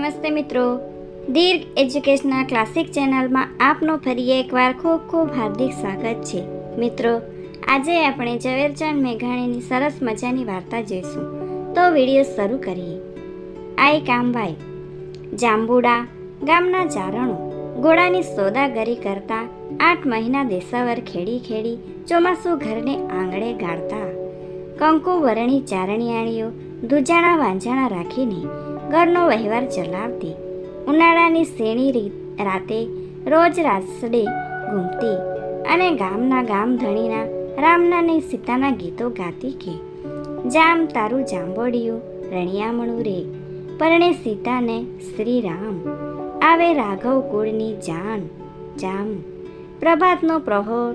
નમસ્તે મિત્રો. દીર્ઘ educational classic ચેનલમાં આપનું ફરી એકવાર ખૂબ ખૂબ હાર્દિક સ્વાગત છે. મિત્રો, આજે આપણે ઝવેરચંદ મેઘાણીની સરસ મજાની વાર્તા જોઈશું. તો વીડિયો શરૂ કરીએ. આઈ કામભાઈ જાંબુડા, ગામના ચારણો ઘોડાની સોદાગરી કરતા આઠ મહિના દેશાવર ખેડી ખેડી ચોમાસું ઘરને આંગળે ગાળતા. કંકુ, વરણી, ચારણિયાણીઓ, દુજાણા, વાંજાણા રાખીને ઘરનો વહેવાર ચલાવતી. ઉનાળાની શેણી રાતે રોજ રાસડે ઘૂમતી અને ગામના ગામ ધણીના રામના ને સીતાના ગીતો ગાતી કે, જામ તારું જાંબોડિયું રણિયામણું રે, પરણે સીતાને શ્રી રામ આવે રાઘવ કુળની જાન, જામ. પ્રભાતનો પ્રહોર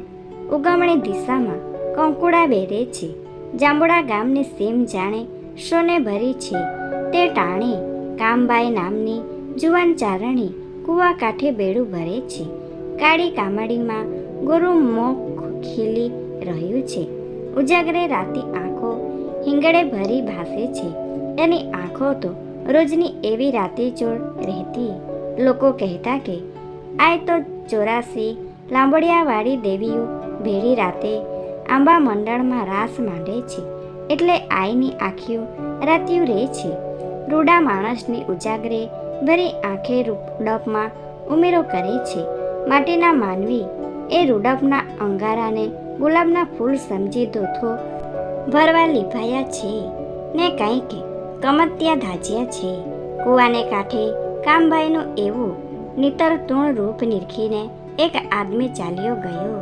ઉગમણી દિશામાં કંકુડા બેરે છે, જાંબુડા ગામની સેમ જાણે શોને ભરી છે, તે ટાણે કામબાઈ નામની જુવાન ચારણી કૂવા કાંઠે બેડું ભરે છે. કાળી કામડીમાં ગુરુ મોખ ખીલી રહ્યું છે. ઉજાગરે રાતે આંખો હિંગળે ભરી ભાસે છે. એની આંખો તો રોજની એવી રાતે ચોર રહેતી. લોકો કહેતા કે, આય તો ચોરાસી લાંબડિયાવાળી દેવીઓ ભેળી રાતે આંબા મંડળમાં રાસ માંડે છે. એટલે આઈની આંખીઓ રાત્યું રહે છે. રૂડા માણસની ઉજાગરે ભરી આંખે રૂડપમાં ઉમેરો કરે છે. માટેના માનવી એ રૂડપના અંગારાને ગુલાબના ફૂલ સમજી દોથો ભરવા લીભાયા છે ને કંઈક કમત્યા ધાજ્યા છે. કૂવાને કાંઠે કામભાઈનું એવું નિતર તૂણ રૂપ નિરખીને એક આદમી ચાલ્યો ગયો.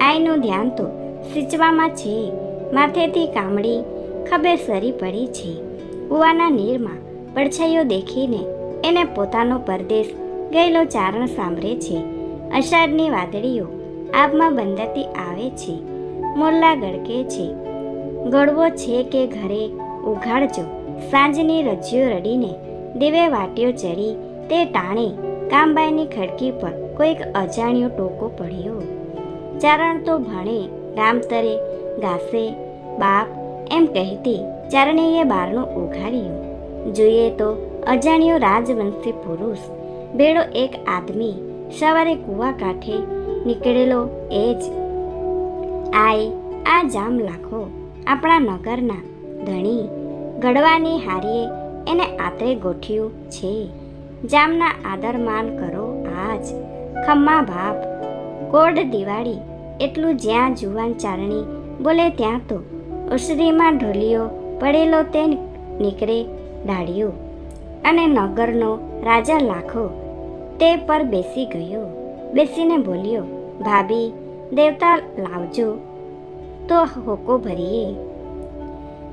આઈનું ધ્યાન તો સિંચવામાં છે. માથેથી કામડી ખભે સરી પડી છે. કૂવાના નીરમાં પડછાઈઓ દેખીને એને પોતાનો પરદેશ ગયેલો ચારણ સાંભળે છે. અષાઢની વાદળીઓ આબમાં બંધાતી આવે છે. મોરલા ગળકે છે, ગળવો છે કે ઘરે? ઉઘાડજો. સાંજની રજ્જીઓ રડીને દેવે વાટ્યો ચડી, તે ટાણે કામબાઈની ખડકી પર કોઈક અજાણ્યો ટોકો પડ્યો. ચારણ તો ભણે રામતરે ગાસે બાપ એમ કહેતી ચારણીએ બારણું ઉઘાડ્યું. જોઈએ તો અજાણ્યો રાજવંશી પુરુષ બેડો એક આદમી, સવારે કૂવા કાંઠે નીકળેલો એ જ. આય, આ જામ લાખો, આપણા નગરના ધણી ગડવાની હારીએ એને આતરે ગોઠ્યું છે. જામના આદર માન કરો આજ, ખમ્મા બાપ. કોડ દિવાળી, એટલું જ્યાં જુવાન ચારણી, બોલે ત્યાં તો ઉસરીમાં ઢોલિયો પડેલો તે નીકળે ડાળ્યો અને નગરનો રાજા લાખો તે પર બેસી ગયો. બેસીને બોલ્યો, ભાભી, દેવતા લાવજો. તો હોકો ભરીએ.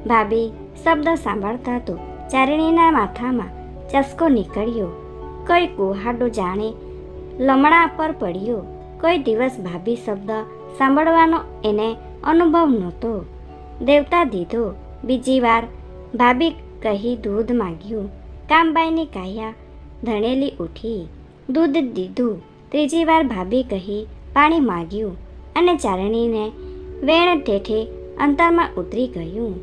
ભાભી શબ્દ સાંભળતા તો ચારણીના માથામાં ચસકો નીકળ્યો. કોઈ કુહાડો જાણે લમણા પર પડ્યો. કોઈ દિવસ ભાભી શબ્દ સાંભળવાનો એને અનુભવ નહોતો. દેવતા દીધો. બીજી વાર ભાભી કહી દૂધ માગ્યું. કામબાઈની કાયા ધણેલી ઉઠી, દૂધ દીધું. ત્રીજી વાર ભાભી કહી, પાણી માગ્યું. અને ચારણીને વેણ ઠેઠે અંતરમાં ઉતરી ગયું.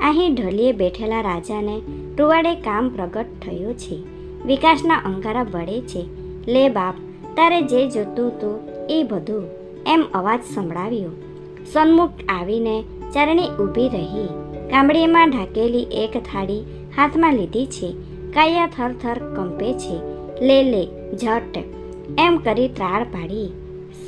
અહીં ઢોલીએ બેઠેલા રાજાને ટુવાડે કામ પ્રગટ થયું છે. વિકાસના અંગારા બળે છે. લે બાપ, તારે જે જોતું હતું એ બધું. એમ અવાજ સંભળાવ્યો. સન્મુખ આવીને ચારણી ઊભી રહી. કામડીમાં ઢાકેલી એક થાળી હાથમાં લીધી છે. કાયા થર થર કંપે છે. લે લે, ઝટ. એમ કરી ત્રાળ પાડી.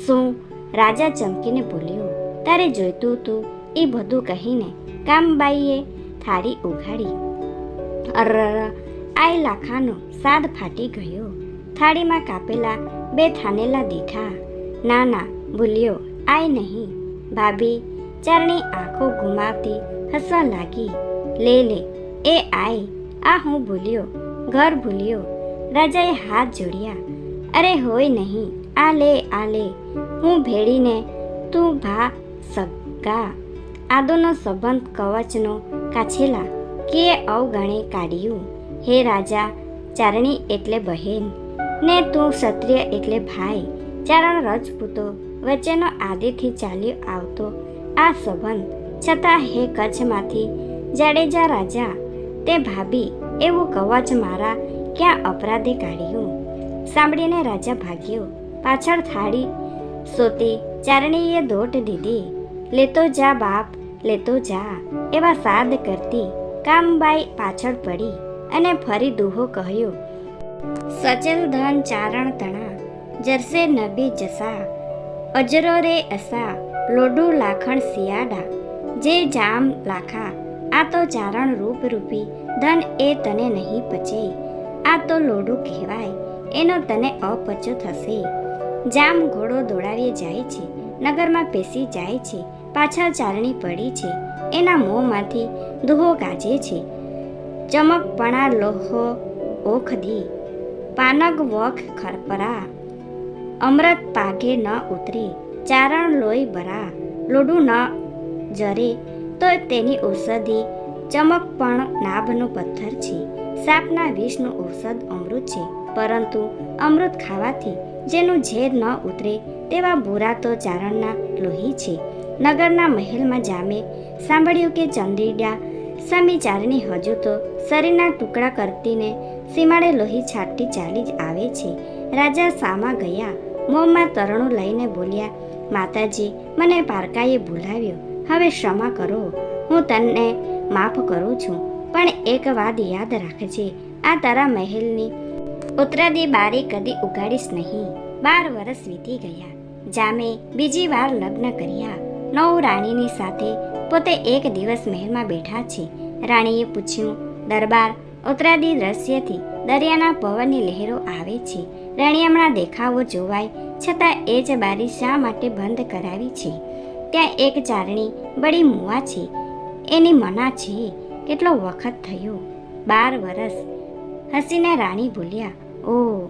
શું? રાજા ચમકીને બોલ્યો, તારે જોઈતું તું. એ બધું કહીને કામબાઈએ થાળી ઉઘાડી. અરર, આઈ લાખાનો સાદ ફાટી ગયો. થાળીમાં કાપેલા બે થાનેલા દીઠા. ના ના ભૂલ્યો આય નહીં. ભાભી ચારણી આંખો ઘુમાવતી હસવા લાગી. લે લે, એ આઈ આ હું ભૂલ્યો. ઘર ભૂલ્યો. રાજાએ હાથ જોડ્યા. અરે હોય નહીં. આ લે આ લે. હું ભેળીને તું ભા સગા. આદોનો સંબંધ કવચનો કાછેલા. કે અવગણે કાઢ્યું. હે રાજા, ચારણી એટલે બહેન. ને તું ક્ષત્રિય એટલે ભાઈ. ચારણ રજપૂતો વચ્ચેનો આદિથી ચાલ્યો આવતો આ સંબંધ છતાં હે કચ્છમાંથી જાડેજા રાજા, તે ભાભી એવું કવચ મારા ક્યાં અપરાધે કાઢ્યું? સાંભળીને રાજા ભાગ્યો, પાછળ થાળી સોતી ચારણીએ દોટ દીધી, લેતો જા બાપ, લેતો જા. એવા સાદ કરતી કામબાઈ પાછળ પડી અને ફરી દુહો કહ્યો સચલ ધન ચારણ તણા, જરસે નબી જસા અજરો રે અસા લોડુ લાખણ સિયાડા જે જામ લાખા, આ તો ચારણ રૂપ રૂપી, ધન એ તને નહીં પચે. આ તો લોડું કહેવાય, એનો તને અપચો થશે. જામ ઘોડો દોડાવી જાય છે, નગરમાં પેસી જાય છે, પાછળ ચારણી પડી છે, એના મોંમાંથી દુહો ગાજે છે. ચમકપણા લોહો ઓખધી પાનગ વખ ખરપરા, અમૃત પાઘે ન ઉતરે, ચારણ લોહી બરા લોડું ન જરે તો તેની ઔષધિ ચમક પણ નાભનો પથ્થર છે. સાપના વિષનું ઔષધ અમૃત છે. પરંતુ અમૃત ખાવાથી જેનું ઝેર ન ઉતરે તેવા બુરા તો ચારણના લોહી છે. નગરના મહેલમાં જામે સાંભળ્યું કે ચંદીડા સમી ચારણી હજુ તો શરીરના ટુકડા કરતીને સીમાડે લોહી છાંટતી ચાલી જ આવે છે. રાજા સામા ગયા, મોંમાં તરણું લઈને બોલ્યા, માતાજી, મને પારકાએ બોલાવ્યો. હવે ક્ષમા કરો. હું તને માફ કરું છું. પણ એક વાત યાદ રાખજે, આ તારા મહેલની ઉત્તરાદી બારી કદી ઉગાડીશ નહીં. બાર વર્ષ વીતી ગયા. જામે બીજી વાર લગ્ન કર્યા. નવ રાણીની સાથે પોતે એક દિવસ મહેલમાં બેઠા છે. રાણીએ પૂછ્યું, દરબાર ઉતરાદી દ્રશ્યથી દરિયાના પવનની લહેરો આવે છે. રણિયામણા દેખાવો જોવાય, છતાં એ જ બારી શા માટે બંધ કરાવી છે? ત્યાં એક ચારણી બડી મુવા છે. એની મના છે. કેટલો વખત થયો. બાર વર્ષ હસીને રાણી બોલ્યા ઓ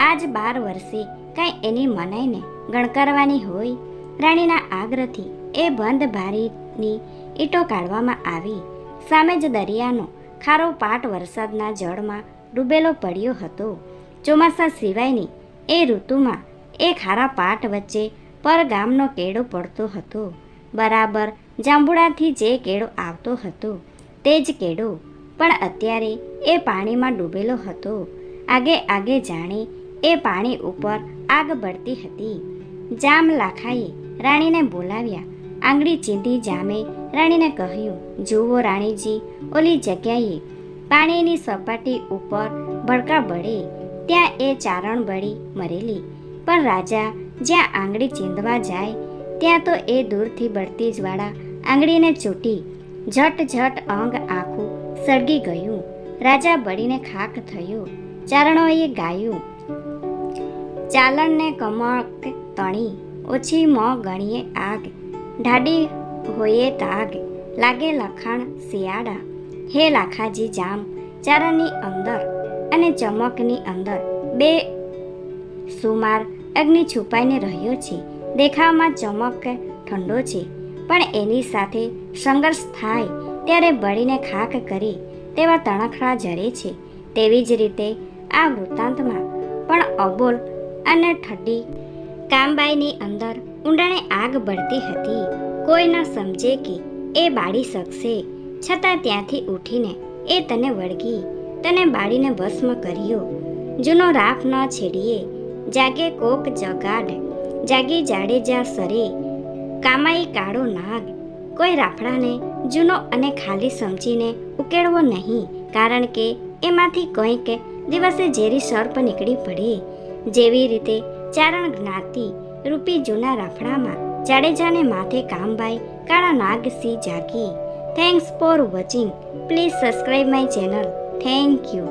આજ બાર વર્ષે કાંઈ એની મનાઈને ગણકારવાની હોય? રાણીના આગ્રહથી એ બંધ ભારીની ઈંટો કાઢવામાં આવી. સામે જ દરિયાનો ખારો પાટ વરસાદના જળમાં ડૂબેલો પડ્યો હતો. ચોમાસા સિવાયની એ ઋતુમાં એ ખારા પાટ વચ્ચે પર ગામનો કેળો પડતો હતો. બરાબર જાંબુડાથી જે કેળો આવતો હતો, તે જ કેળો પણ અત્યારે એ પાણીમાં ડૂબેલો હતો. આગે આગે જાણે એ પાણી ઉપર આગ બળતી હતી. જામ લાખાએ રાણીને બોલાવ્યા. આંગળી ચીંધી જામે રાણીને કહ્યું, જુઓ રાણીજી, ઓલી જગ્યાએ પાણીની સપાટી ઉપર ભડકા બળે, ત્યાં એ ચારણ બળી મરેલી. પણ રાજા જ્યાં આંગળી ચીંધવા જાય, ત્યાં તો એ દૂરથી બળતી જ્વાળા આંગળીને ચૂંટી ઝટ ઝટ અંગ આખું સળગી ગયું. રાજા બળીને ખાક થયો, ચારણોએ ગાયું. ચાલણને કમક તણી, ઓછી મ ગણીએ આગ. ઢાડી હોઈએ તાગ, લાગે લખાણ શિયાળા. હે લાખાજી જામ, ચારણની અંદર અને ચમકની અંદર બે સુમાર અગ્નિ છુપાઈને રહ્યો છે. દેખાવમાં ચમક ઠંડો છે. પણ એની સાથે સંઘર્ષ થાય ત્યારે બળીને ખાક કરી તેવા તણખડા જરે છે. તેવી જ રીતે આ વૃત્તાંતમાં પણ અબોલ અને ઠડી કામબાઈની અંદર ઊંડાણે આગ બળતી હતી. કોઈ ન સમજે કે એ બાળી શકશે. છતાં ત્યાંથી ઉઠીને એ તને વળગી. તને બાળીને ભસ્મ કર્યો. જૂનો રાફ ન છેડીએ. જાગે કોક જગાડ, જાગી જાડેજા સરે. કામાઈ કાળો નાગ, કોઈ રાફડાને જૂનો અને ખાલી સમજીને ઉકેળવો નહીં, કારણ કે એમાંથી કંઈક દિવસે ઝેરી સર્પ નીકળી પડે. જેવી રીતે ચારણ જ્ઞાતિ રૂપી જૂના રાફડામાં જાડેજાને માથે કામબાઈ કાળા નાગસી જાગી. Thanks for watching please subscribe my channel thank you